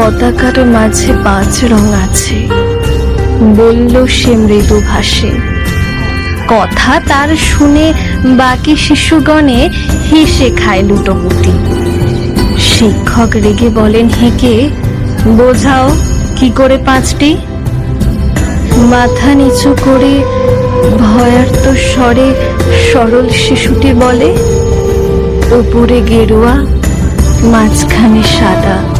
পতাকার মাঝে পাঁচ রং আছে। বলল সে মৃদু ভাষে। কথা তার শুনে বাকি শিশুগণে হেসে খায় লুটোপুটি শিক্ষক রেগে বলেন হেঁকে বোঝাও কি করে পাঁচটি? মাথা নিচু করে ভয়ার্ত স্বরে সরল শিশুটি বলে, উপরে গেরুয়া, মাঝখানে সাদা।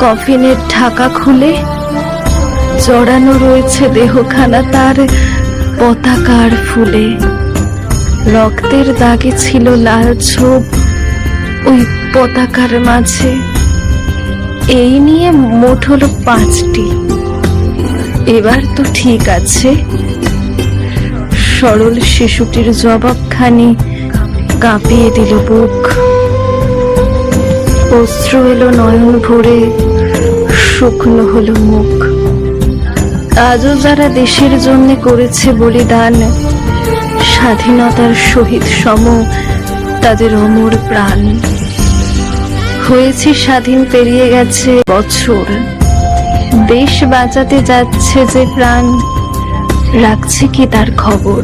কফিনের ঢাকা খুলে জড়ানো রয়েছে দেহখানা তার পতাকার ফুলে। রক্তের দাগে ছিল লাল ছোপ ওই পতাকার মাঝে। এই নিয়ে মোট হলো পাঁচটি। এবার তো ঠিক আছে। সরল শিশুটির জবাবখানি কাঁপিয়ে দিল বুক। অশ্রু এলো নয়ন ভরে, শুকনো হলো মুখ। আজও যারা দেশের জন্য করেছে বলিদান, স্বাধীনতার সহিত সম তাদের অমর প্রাণ। হয়েছে স্বাধীন, পেরিয়ে গেছে বছর। দেশ বাঁচাতে যাচ্ছে যে প্রাণ, রাখছে কি তার খবর?